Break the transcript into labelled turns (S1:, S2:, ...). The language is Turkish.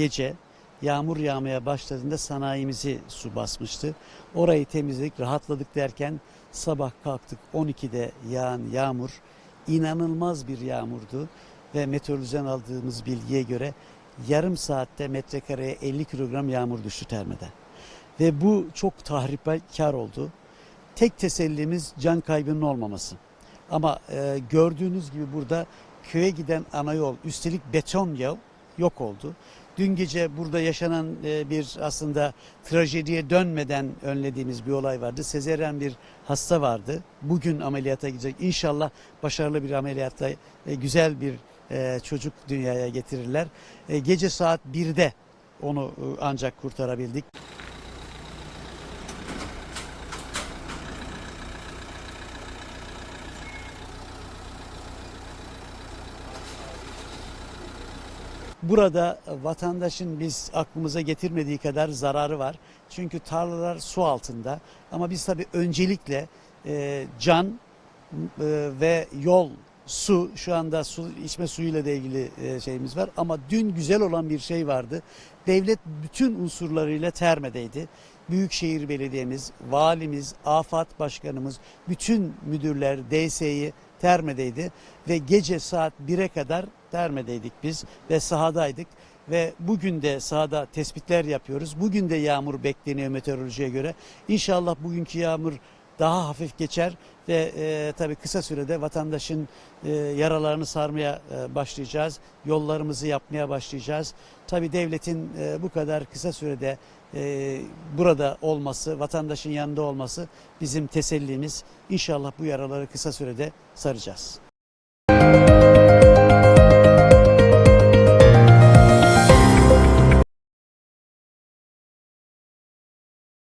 S1: gece yağmur yağmaya başladığında sanayimizi su basmıştı. Orayı temizledik, rahatladık derken sabah kalktık 12'de yağan yağmur inanılmaz bir yağmurdu ve meteorolojiden aldığımız bilgiye göre yarım saatte metrekareye 50 kilogram yağmur düştü Terme'de. Ve bu çok tahripkar oldu. Tek tesellimiz can kaybının olmaması. Ama e, gördüğünüz gibi burada köye giden ana yol üstelik beton yol yok oldu. Dün gece burada yaşanan e, bir aslında trajediye dönmeden önlediğimiz bir olay vardı. Sezeryen bir hasta vardı. Bugün ameliyata gidecek. İnşallah başarılı bir ameliyatta e, güzel bir e, çocuk dünyaya getirirler. Gece saat 1'de onu ancak kurtarabildik. Burada vatandaşın biz aklımıza getirmediği kadar zararı var. Çünkü tarlalar su altında. Ama biz tabii öncelikle e, can e, ve yol, su şu anda su içme suyuyla da ilgili e, şeyimiz var. Ama dün güzel olan bir şey vardı. Devlet bütün unsurlarıyla Terme'deydi. Büyükşehir Belediye'miz, valimiz, AFAD Başkanımız, bütün müdürler, DS'yi Terme'deydi ve gece saat 1'e kadar Terme'deydik biz ve sahadaydık ve bugün de sahada tespitler yapıyoruz. Bugün de yağmur bekleniyor meteorolojiye göre. İnşallah bugünkü yağmur daha hafif geçer ve e, tabii kısa sürede vatandaşın e, yaralarını sarmaya e, başlayacağız. Yollarımızı yapmaya başlayacağız. Tabii devletin e, bu kadar kısa sürede e, burada olması, vatandaşın yanında olması bizim tesellimiz. İnşallah bu yaraları kısa sürede saracağız.